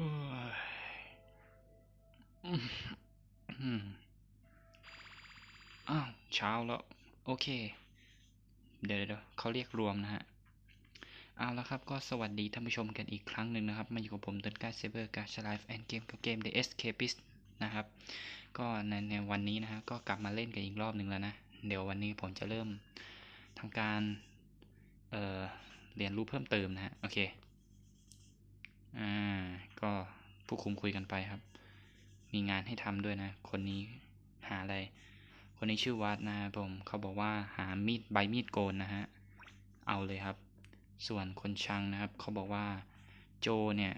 อ้ยอืมอืมอ้าวเช้าแล้ว โอเค เดี๋ยวเดี๋ยวเขาเรียกรวมนะฮะ เอาละครับก็สวัสดีท่านผู้ชมกันอีกครั้งหนึ่งนะครับ มาอยู่กับผมต้นกาเซเบอร์การชไลฟ์แอนเกมกับเกม The Escapist นะครับ ก็ในในวันนี้นะฮะก็กลับมาเล่นกันอีกรอบหนึ่งแล้วนะ เดี๋ยววันนี้ผมจะเริ่มทำการ เอ่อ เรียนรู้เพิ่มเติมนะฮะ โอเค อ่า ก็ผู้คุมคุยกันไปครับ มีงานให้ทำด้วยนะ คนนี้หาอะไร คนนี้ชื่อวัดนะผมเขาบอกว่าหามีดใบมีดโกนนะฮะ เอาเลยครับ ส่วนคนชังนะครับ เขาบอกว่าโจเนี่ย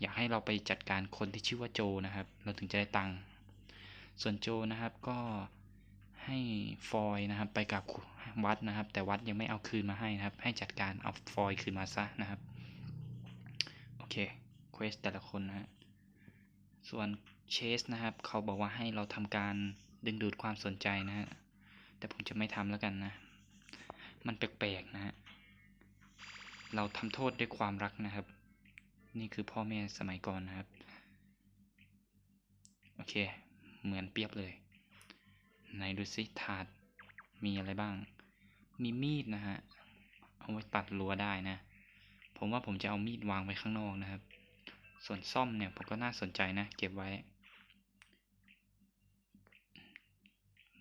อยากให้เราไปจัดการคนที่ชื่อว่าโจนะครับ เราถึงจะได้ตังค์ ส่วนโจนะครับก็ให้ฟอยนะครับ ไปกับวัดนะครับ แต่วัดยังไม่เอาคืนมาให้นะครับ ให้จัดการเอาฟอยคืนมาซะนะครับ โอเค เควสแต่ละคนนะฮะ ส่วนเชสนะครับ เขาบอกว่าให้เราทำการดึงดูดความสนใจนะฮะ แต่ผมจะไม่ทำแล้วกันนะ มันแปลกๆนะฮะ เราทำโทษด้วยความรักนะครับ นี่คือพ่อแม่สมัยก่อนนะครับ โอเค เหมือนเปียบเลย ไหนดูสิถาดมีอะไรบ้าง มีมีดนะฮะ เอาไว้ตัดรั้วได้นะ ผมว่าผมจะเอามีดวางไว้ข้างนอกนะครับ ส่วนซ่อมเนี่ยผมก็น่าสนใจนะ เก็บไว้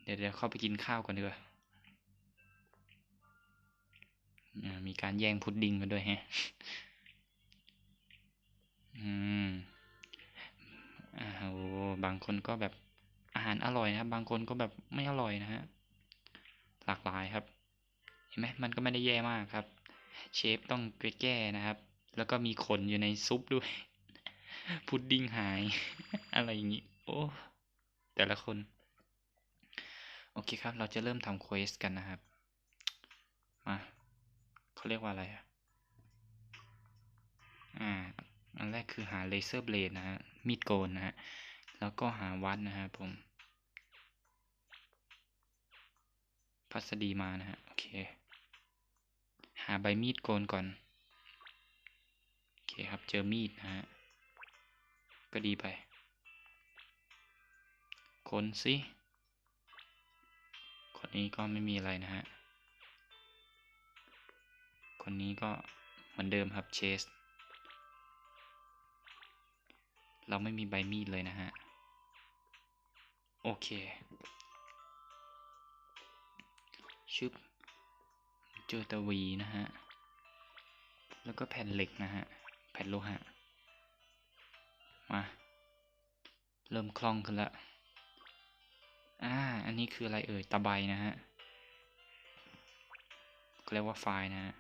เดี๋ยวเดี๋ยวเข้าไปกินข้าวก่อนดีกว่ามีการแย่งพุดดิ้งกันด้วยฮะ อืมอ่าโอ้บางคนก็แบบอาหารอร่อยนะครับ บางคนก็แบบไม่อร่อยนะฮะ หลากหลายครับ เห็นไหมมันก็ไม่ได้แย่มากครับ เชฟต้องแก้นะครับ แล้วก็มีขนอยู่ในซุปด้วย พุดดิ้งหาย อะไรอย่างนี้ โอ้ แต่ละคน โอเคครับ เราจะเริ่มทำเควสกันนะครับ มาเขาเรียกว่าอะไรอะ อ่า อันแรกคือหาเลเซอร์เบลดนะฮะ มีดโกนนะฮะ แล้วก็หาวัดนะฮะผม พัสดีมานะฮะ โอเค หาใบมีดโกนก่อน โอเคครับ เจอมีดนะฮะ ก็ดีไปคนสิคนนี้ก็ไม่มีอะไรนะฮะ คนนี้ก็เหมือนเดิมครับเชส เราไม่มีใบมีดเลยนะฮะ โอเค ชึบ เจอตะวีนะฮะ แล้วก็แผ่นเหล็กนะฮะ แผ่นโลหะ มาเริ่มคล่องขึ้นล้วอ่า อันนี้คืออะไรเอ่ย ตะไบนะฮะเรียกว่าไฟล์นะฮะ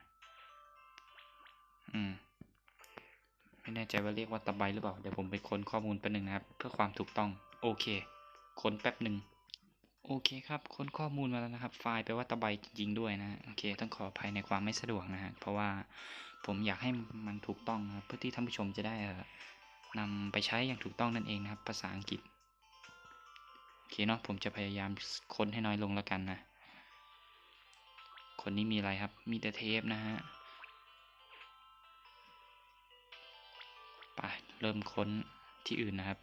อืม ไม่แน่ใจว่าเรียกว่าตะไบหรือเปล่า เดี๋ยวผมไปค้นข้อมูลแป๊บหนึ่งนะครับ เพื่อความถูกต้อง โอเค ค้นแป๊บหนึ่ง โอเคครับ ค้นข้อมูลมาแล้วนะครับ ไฟล์แปลว่าตะไบจริงๆด้วยนะ โอเค ต้องขออภัยในความไม่สะดวกนะฮะ เพราะว่าผมอยากให้มันถูกต้องนะเพื่อที่ท่านผู้ชมจะได้เอ่อ นำไปใช้อย่างถูกต้องนั่นเองนะครับ ภาษาอังกฤษ โอเคเนาะผมจะพยายามค้นให้น้อยลงแล้วกันนะ คนนี้มีอะไรครับ มีแต่เทปนะฮะไปเริ่มค้นที่อื่นนะครับ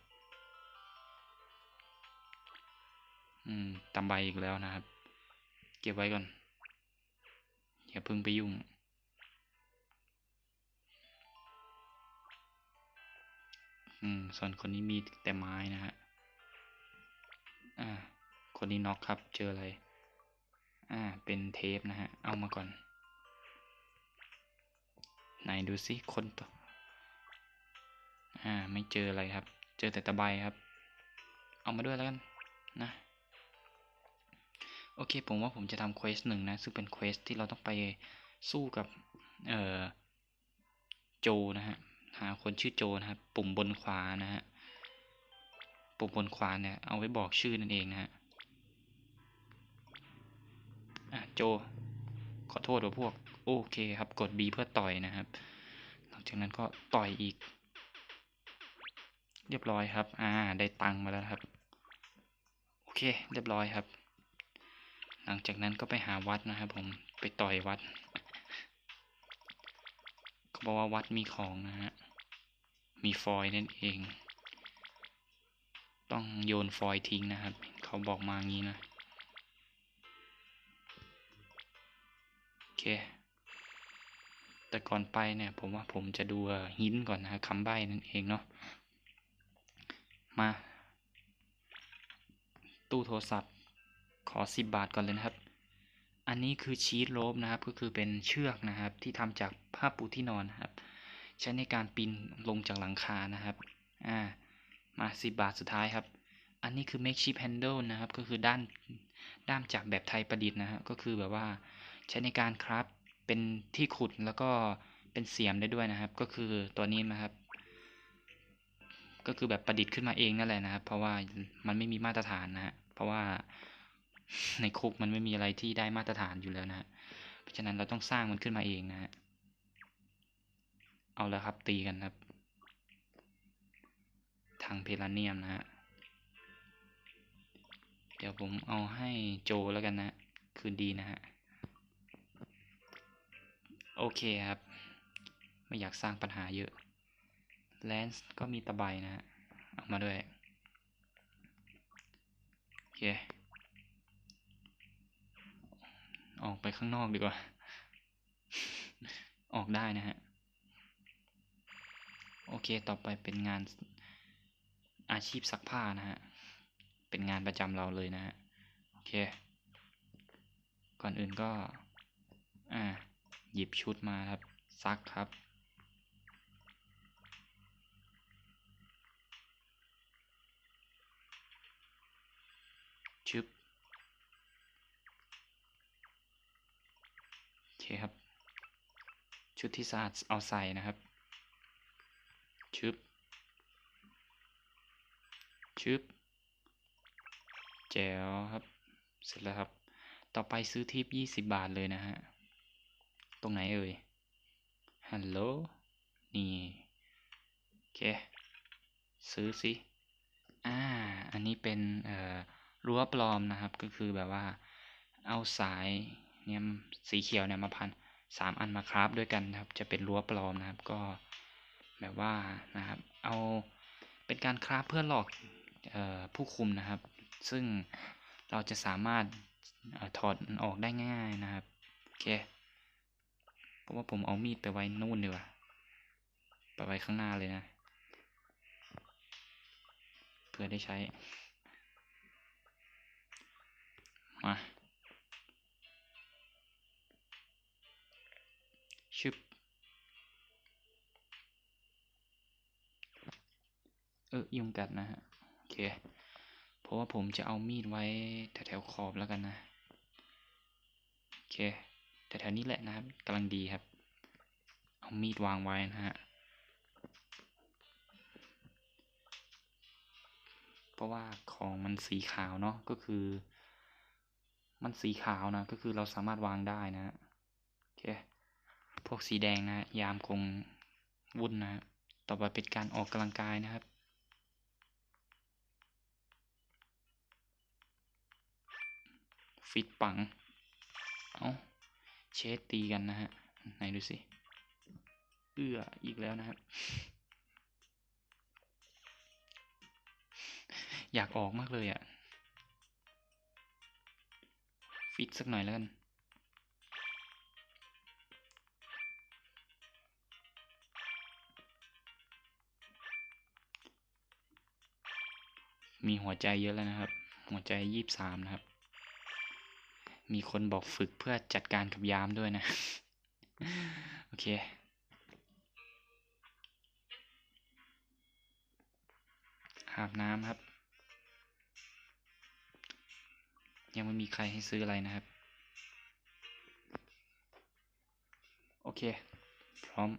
อืมตำใบอีกแล้วนะครับ เก็บไว้ก่อน อย่าเพิ่งไปยุ่ง อืม ส่วนคนนี้มีแต่ไม้นะฮะ อ่า คนนี้น็อกครับ เจออะไร อ่า เป็นเทปนะฮะ เอามาก่อน ไหนดูสิคนตัวอ่า ไม่เจออะไรครับ เจอแต่ตะไบครับ เอามาด้วยแล้วกัน นะ โอเค ผมว่าผมจะทำเควสหนึ่งนะ ซึ่งเป็นเควสที่เราต้องไปสู้กับ เอ่อ โจนะฮะาคนชื่อโจนะครับ ปุ่มบนขวานะฮะ ปุ่มบนขวาเนี่ยเอาไว้บอกชื่อนั่นเองนะฮะอะโจ ขอโทษว่าพวก โอเคครับ กด B เพื่อต่อยนะครับ หลังจากนั้นก็ต่อยอีก เรียบร้อยครับ อ่า ได้ตังค์มาแล้วครับ โอเค เรียบร้อยครับ หลังจากนั้นก็ไปหาวัดนะครับผม ไปต่อยวัดเขาบอกว่าวัดมีของนะฮะ มีฟอยนั่นเอง ต้องโยนฟอยทิ้งนะครับ เขาบอกมางี้นะ โอเค แต่ก่อนไปเนี่ยผมว่าผมจะดูหินก่อนนะคำใบ้นั่นเองเนาะ มา ตู้โทรศัพท์ขอสิบบาทก่อนเลยนะครับอันนี้คือชีทโรบนะครับก็คือเป็นเชือกนะครับที่ทำจากผ้าปูที่นอนนะครับ ใช้ในการปีนลงจากหลังคานะครับ อ่า มาสิบาทสุดท้ายครับ อันนี้คือ makeshift handle นะครับ ก็คือด้านด้ามจับแบบไทยประดิษฐ์นะฮะ ก็คือแบบว่าใช้ในการคราฟเป็นที่ขุดแล้วก็เป็นเสียมได้ด้วยนะครับ ก็คือตัวนี้นะครับ ก็คือแบบประดิษฐ์ขึ้นมาเองนั่นแหละนะครับ เพราะว่ามันไม่มีมาตรฐานนะฮะ เพราะว่าในคุกมันไม่มีอะไรที่ได้มาตรฐานอยู่แล้วนะฮะ เพราะฉะนั้นเราต้องสร้างมันขึ้นมาเองนะฮะ เอาแล้วครับตีกันครับ ทางเพลาเนียมนะฮะ เดี๋ยวผมเอาให้โจแล้วกันนะ คืนดีนะฮะ โอเคครับ ไม่อยากสร้างปัญหาเยอะ แลนส์ก็มีตะไบนะฮะ เอามาด้วย โอเค ออกไปข้างนอกดีกว่า ออกได้นะฮะ เคต่อไปเป็นงานอาชีพซักผ้านะฮะ เป็นงานประจำเราเลยนะฮะ โอเค ก่อนอื่นก็ อ่า หยิบชุดมาครับ ซักครับ ชึบ โอเคครับ ชุดที่สะอาดเอาใส่นะครับ ชึบชึบแจ๋วครับ เสร็จแล้วครับ ต่อไปซื้อทิปยี่สิบบาทเลยนะฮะ ตรงไหนเอ่ย ฮัลโหล นี่ โอเค ซื้อสิอ่า อันนี้เป็นเอ่อรั้วปลอมนะครับ ก็คือแบบว่า เอาสายเนี่ยสีเขียวเนี่ยมาพันสามอันมาคราฟด้วยกันนะครับ จะเป็นรั้วปลอมนะครับ ก็ แบบว่านะครับ เอาเป็นการคราฟเพื่อหลอกออผู้คุมนะครับ ซึ่งเราจะสามารถอถอดมันออกได้ง่ายๆนะครับ โอเคเพราะว่าผมเอามีดไปไว้นู่นดีกว่าไปไว้ข้างหน้าเลยนะเพื่อได้ใช้ มา เออยุงกัดนะฮะโอเคเพราะว่าผมจะเอามีดไว้แถวๆขอบแล้วกันนะโอเคแต่แถวนี้แหละนะครับกำลังดีครับ เอามีดวางไว้นะฮะเพราะว่าของมันสีขาวเนาะก็คือ มันสีขาวนะก็คือเราสามารถวางได้นะโอเคพวกสีแดงนะยามคงวุ่นนะต่อไปเป็นการออกกำลังกายนะครับ ฟิตปัง เอาเชสตีกันนะฮะ ไหนดูสิ เอื้ออีกแล้วนะครับอยากออกมากเลยอะ่ะ ฟิตสักหน่อยแล้วกันมีหัวใจเยอะแล้วนะครับ หัวใจยี่สามนะครับ มีคนบอกฝึกเพื่อจัดการกับยามด้วยนะ โอเค อาบน้ำครับ ยังไม่มีใครให้ซื้ออะไรนะครับ โอเค พร้อม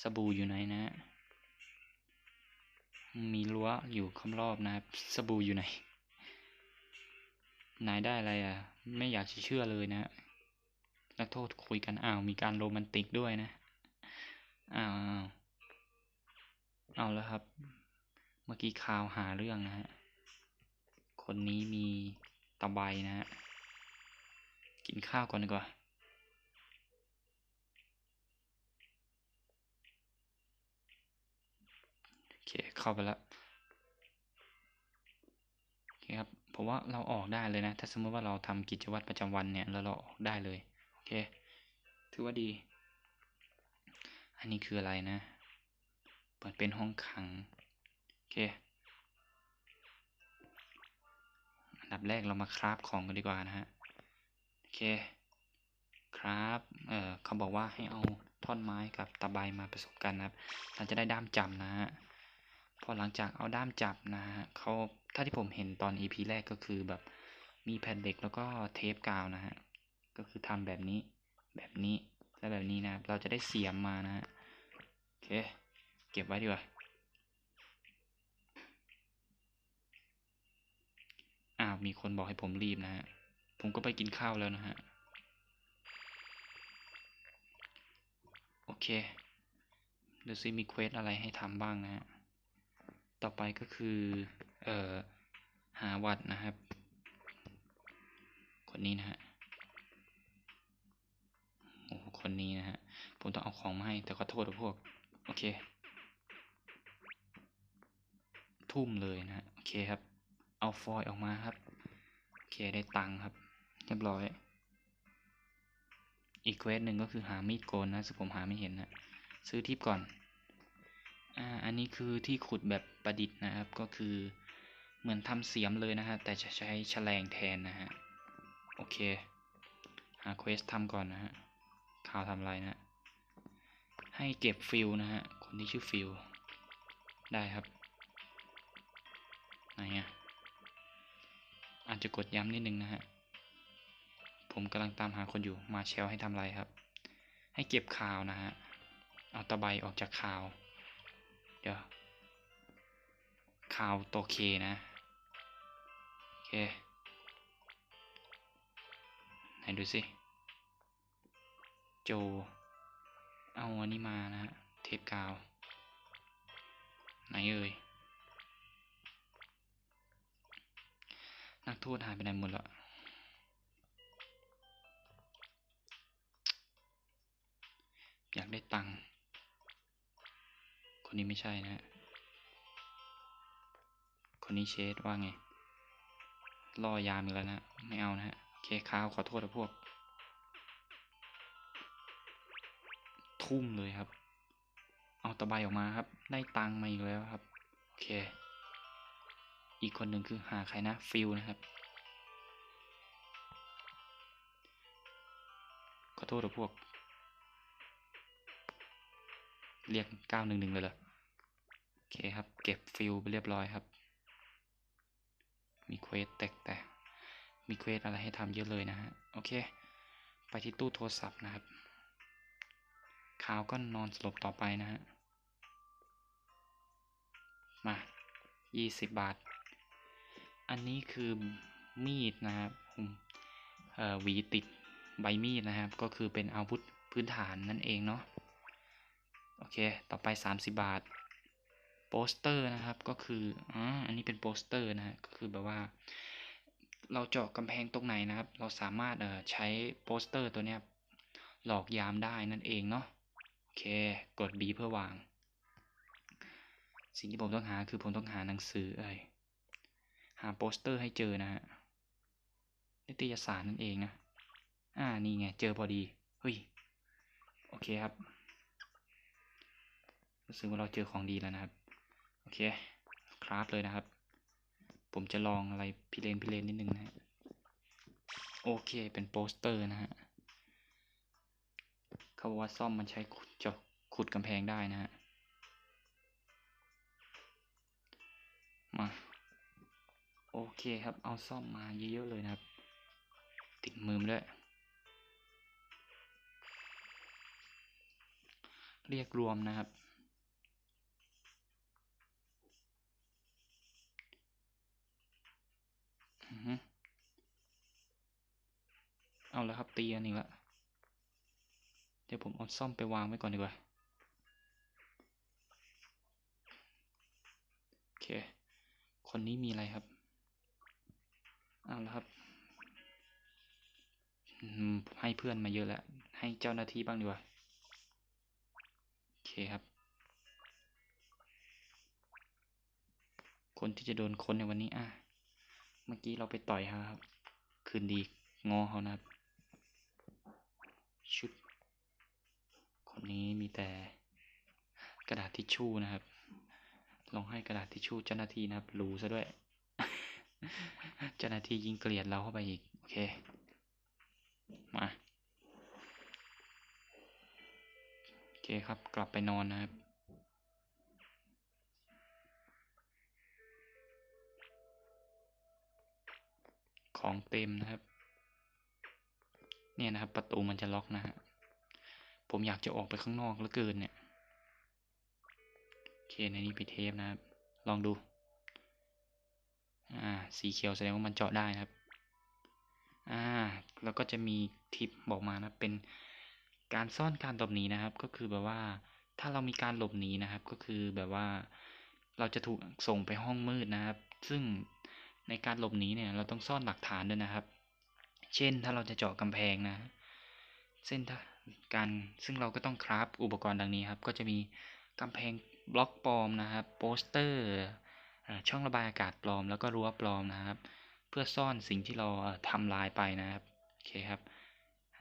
สบู่อยู่ไหนนะ มีรั้วอยู่คำรอบนะครับ สบู่อยู่ไหน นายได้อะไรอะ ไม่อยากจะเชื่อเลยนะนักโทษคุยกันอ้าวมีการโรแมนติกด้วยนะอ้าวอ้าวเอาแล้วครับ เมื่อกี้ข่าวหาเรื่องนะฮะคนนี้มีตะไบนะฮะกินข้าวก่อนดีกว่าโอเคเข้าไปแล้วโอเคครับ ผมว่าเราออกได้เลยนะ ถ้าสมมติว่าเราทำกิจวัตรประจำวันเนี่ยแล้วเราออกได้เลย โอเค ถือว่าดี อันนี้คืออะไรนะ เปิดเป็นห้องขัง โอเค อันดับแรกเรามาคราฟของกันดีกว่านะฮะ โอเค ครับเอ่อเขาบอกว่าให้เอาท่อนไม้กับตะไบมาผสมกันนะครับเราจะได้ด้ามจับนะฮะ อหลังจากเอาด้ามจับนะฮะเขาถ้าที่ผมเห็นตอน EP แรกก็คือแบบมีแผ่นเหล็กแล้วก็เทปกาวนะฮะ ก็คือทำแบบนี้ แบบนี้และแบบนี้นะเราจะได้เสียมมานะฮะโอเค เก็บไว้ดีกว่าอ้าวมีคนบอกให้ผมรีบนะฮะ ผมก็ไปกินข้าวแล้วนะฮะ โอเค เดูซิมีเควสอะไรให้ทำบ้างนะฮะ ต่อไปก็คือเอ่อหาวัดนะครับ คนนี้นะฮะโอ้คนนี้นะฮะ ผมต้องเอาของมาให้แต่ขอโทษนะพวก โอเค ทุ่มเลยนะฮะ โอเคครับ เอาฟอยล์ออกมาครับ โอเคได้ตังค์ครับ เรียบร้อย อีกเควสหนึ่งก็คือหามีดโกนนะซึ่งผมหาไม่เห็นนะ ซื้อทิปก่อน อ่าอันนี้คือที่ขุดแบบประดิษฐ์นะครับก็คือเหมือนทำเสียมเลยนะฮะแต่จะใช้แฉลงแทนนะฮะโอเคหาเควสทำก่อนนะฮะข่าวทำอะไรนะให้เก็บฟิลนะฮะคนที่ชื่อฟิลได้ครับไหนอะอาจจะกดย้ำนิดนึงนะฮะผมกำลังตามหาคนอยู่มาเชลให้ทำอะไรครับ ให้เก็บข่าวนะฮะเอาตะไบออกจากข่าว เดี๋ยวข่าวตัวเคนะ โอเค ไหนดูสิ โจ เอาอันนี้มานะฮะเทปกาว ไหนเอ่ย นักโทษหายไปไหนหมดละอยากได้ตังค์ คนนี้ไม่ใช่นะฮะ คนนี้เชดว่าไง ล่อยามอีกแล้วนะไม่เอานะฮะโอเคข้าวขอโทษนะพวก ทุ่มเลยครับ เอาตะไบออกมาครับ ได้ตังมาอีกแล้วครับ โอเค อีกคนหนึ่งคือหาใครนะ ฟิลนะครับ ขอโทษนะพวกเรียกเก้าหนึ่งหนึ่งเลยเหรอ อเคครับ เก็บฟิลไปเรียบร้อยครับ มีเควสแตกแต่มีเควสอะไรให้ทำเยอะเลยนะฮะ โอเค ไปที่ตู้โทรศัพท์นะครับขาวก็นอนสลบต่อไปนะฮะ มายี่สิบบาท อันนี้คือมีดนะครับผมเอ่อหวีติดใบมีดนะครับ ก็คือเป็นอาวุธพื้นฐานนั่นเองเนาะ โอเค ต่อไป 30 บาท โปสเตอร์นะครับก็คืออ่าอันนี้เป็นโปสเตอร์นะฮะก็คือแบบว่า เราเจาะกำแพงตรงไหนนะครับ เราสามารถเอ่อใช้โปสเตอร์ตัวเนี้ยหลอกยามได้นั่นเองเนาะโอเคกด B เพื่อวาง สิ่งที่ผมต้องหาคือผมต้องหาหนังสือเอ้ยหาโปสเตอร์ให้เจอนะฮะนิตยสารนั่นเองนะอ่านี่ไงเจอพอดีเฮ้ยโอเคครับรู้สึกว่าเราเจอของดีแล้วนะครับ โอเคคราฟเลยนะครับ ผมจะลองอะไรพิเรนพิเรนนิดนึงนะฮะโอเค เป็นโปสเตอร์นะฮะ เขาบอกว่าซ่อมมันใช้จะขุดกำแพงได้นะฮะ มา โอเคครับ เอาซ่อมมาเยอะๆเลยนะครับ ติดมือมด้วย เรียกรวมนะครับ อือฮึ เอาแล้วครับตีกันอีกแล้วเดี๋ยวผมเอาซ่อมไปวางไว้ก่อนดีกว่า โอเค คนนี้มีอะไรครับ เอาแล้วครับ ให้เพื่อนมาเยอะแล้ว ให้เจ้าหน้าที่บ้างดีกว่า โอเคครับ คนที่จะโดนค้นในวันนี้อะ เมื่อกี้เราไปต่อยเขาครับ คืนดีงอเขานะครับ ชุด คนนี้มีแต่กระดาษทิชชู่นะครับ ลองให้กระดาษทิชชู่เจ้าหน้าที่นะครับรู้ซะด้วย เจ้าหน้าที่ยิงเกลียดเราเข้าไปอีก โอเค มา โอเคครับ กลับไปนอนนะครับ ของเต็มนะครับ เนี่ยนะครับ ประตูมันจะล็อกนะฮะ ผมอยากจะออกไปข้างนอกเหลือเกินเนี่ย โอเคในนี้ไปเทปนะครับ ลองดู อ่า สีเขียวแสดงว่ามันเจาะได้นะครับ อ่า แล้วก็จะมีทิปบอกมานะ เป็นการซ่อนการหลบหนีนะครับ ก็คือแบบว่า ถ้าเรามีการหลบหนีนะครับ ก็คือแบบว่า เราจะถูกส่งไปห้องมืดนะครับ ซึ่ง ในการหลบหนีเนี่ยเราต้องซ่อนหลักฐานด้วยนะครับ เช่นถ้าเราจะเจาะกำแพงนะ เส้นการซึ่งเราก็ต้องคราฟอุปกรณ์ดังนี้ครับ ก็จะมีกำแพงบล็อกปลอมนะครับโปสเตอร์ช่องระบายอากาศปลอม แล้วก็รั้วปลอมนะครับ เพื่อซ่อนสิ่งที่เราเอ่อทำลายไปนะครับโอเคครับ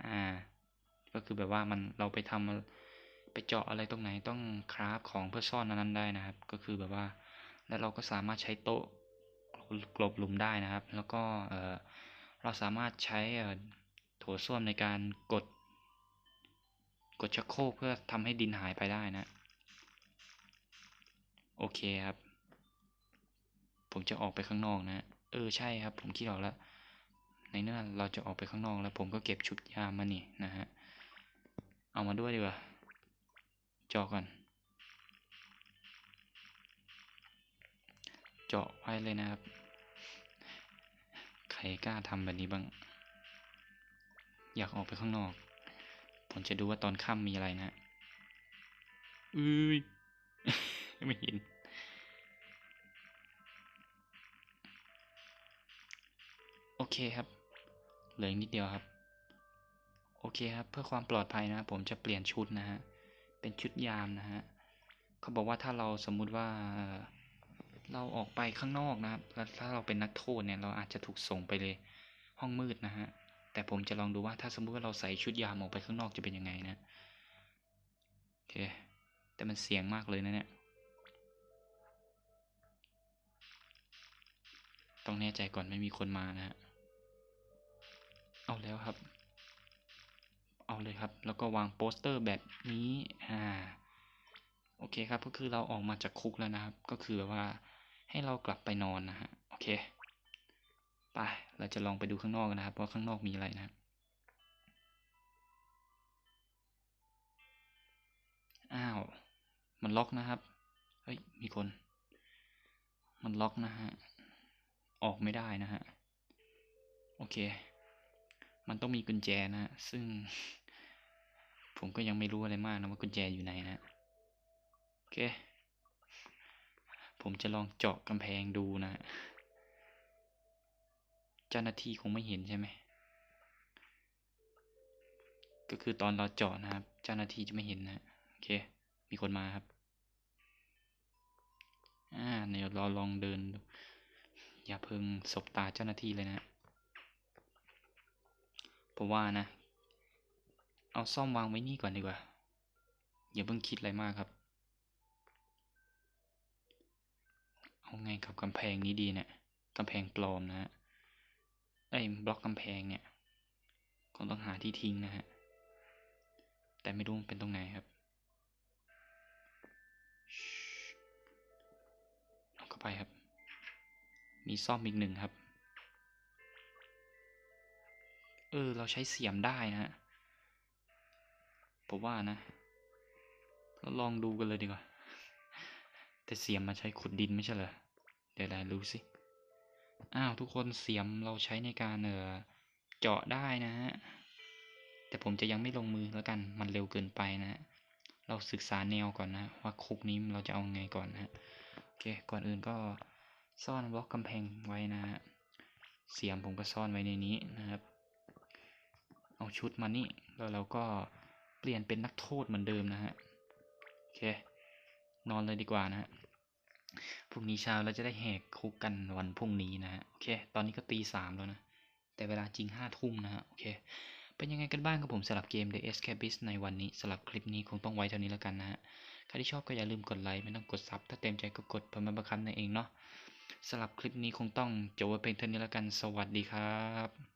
อ่าก็คือแบบว่ามันเราไปทำไปเจาะอะไรตรงไหนต้องคราฟของเพื่อซ่อนนนั้นได้นะครับ ก็คือแบบว่า แล้วเราก็สามารถใช้โต๊ะ กลบหลุมได้นะครับ แล้วก็เราสามารถใช้เอ่อโถส้วมในการกด กดชักโครกเพื่อทำให้ดินหายไปได้นะ โอเคครับ ผมจะออกไปข้างนอกนะ เออใช่ครับ ผมคิดออกแล้ว ในเมื่อเราจะออกไปข้างนอกแล้ว ผมก็เก็บชุดยามมานี่นะฮะ เอามาด้วยดีกว่าเจาะก่อนเจาะไว้เลยนะครับ กล้าทำแบบนี้บ้าง อยากออกไปข้างนอก ผมจะดูว่าตอนค่ำมีอะไรนะอุ้ยไม่เห็น โอเคครับ เหลืออีกนิดเดียวครับ โอเคครับ เพื่อความปลอดภัยนะ ผมจะเปลี่ยนชุดนะฮะ เป็นชุดยามนะฮะ เขาบอกว่าถ้าเราสมมุติว่า เราออกไปข้างนอกนะครับ แล้วถ้าเราเป็นนักโทษเนี่ย เราอาจจะถูกส่งไปเลยห้องมืดนะฮะ แต่ผมจะลองดูว่าถ้าสมมุติว่าเราใส่ชุดยามออกไปข้างนอกจะเป็นยังไงนะโอเค แต่มันเสี่ยงมากเลยนะเนี่ย ต้องแน่ใจก่อนไม่มีคนมานะฮะ เอาแล้วครับ เอาเลยครับ แล้วก็วางโปสเตอร์แบบนี้ อ่า โอเคครับ ก็คือเราออกมาจากคุกแล้วนะครับ ก็คือว่า ให้เรากลับไปนอนนะฮะโอเคไปเราจะลองไปดูข้างนอกกันนะครับว่าข้างนอกมีอะไรนะอ้าวมันล็อกนะครับเฮ้ยมีคน มันล็อกนะฮะออกไม่ได้นะฮะโอเค มันต้องมีกุญแจนะฮะซึ่ง ผมก็ยังไม่รู้อะไรมากนะว่ากุญแจอยู่ไหนนะโอเค ผมจะลองเจาะกำแพงดูนะ เจ้าหน้าที่คงไม่เห็นใช่ไหม ก็คือตอนเราเจาะนะครับ เจ้าหน้าที่จะไม่เห็นนะโอเค มีคนมาครับ อ่าเดี๋ยวเราลองเดินดูอย่าเพิ่งสบตาเจ้าหน้าที่เลยนะผมว่านะ เอาซ่อมวางไว้นี่ก่อนดีกว่า อย่าเพิ่งคิดอะไรมากครับ เอาไงกับกำแพงนี้ดีเนี่ยกำแพงปลอมนะฮะไอ้บล็อกกำแพงเนี่ยคงต้องหาที่ทิ้งนะฮะ แต่ไม่รู้เป็นตรงไหนครับเอาเข้าไปครับ มีซ่อมอีกหนึ่งครับ เออ เราใช้เสียมได้นะฮะ ผมว่านะ เราลองดูกันเลยดีกว่า แต่เสียมมาใช้ขุดดินไม่ใช่เหรอ เดี๋ยวได้รู้สิ อ้าวทุกคนเสียมเราใช้ในการเออเจาะได้นะฮะ แต่ผมจะยังไม่ลงมือแล้วกัน มันเร็วเกินไปนะฮะเราศึกษาแนวก่อนนะ ว่าคุกนี้เราจะเอาไงก่อนนะฮะโอเค ก่อนอื่นก็ซ่อนบล็อกกำแพงไว้นะฮะ เสียมผมก็ซ่อนไว้ในนี้นะครับ เอาชุดมานี่ แล้วเราก็เปลี่ยนเป็นนักโทษเหมือนเดิมนะฮะ โอเค นอนเลยดีกว่านะฮะ ผรุ่งนี้เช้าเราจะได้แหกคุกกันวันพรุ่งนี้นะฮะโอเค ตอนนี้ก็ตีสามแล้วนะ แต่เวลาจริงห้าทุ่มนะฮะโอเค เป็นยังไงกันบ้างครับผมสำหรับเกม The Escapist ในวันนี้สำหรับคลิปนี้คงต้องไว้เท่านี้แล้วกันนะฮะ ใครที่ชอบก็อย่าลืมกดไลค์ไม่ต้องกดซับถ้าเต็มใจก็กดเพื่อมาบังคับนั่นเองเนาะสำหรับคลิปนี้คงต้องจบไว้เพียงเท่านี้แล้วกัน สวัสดีครับ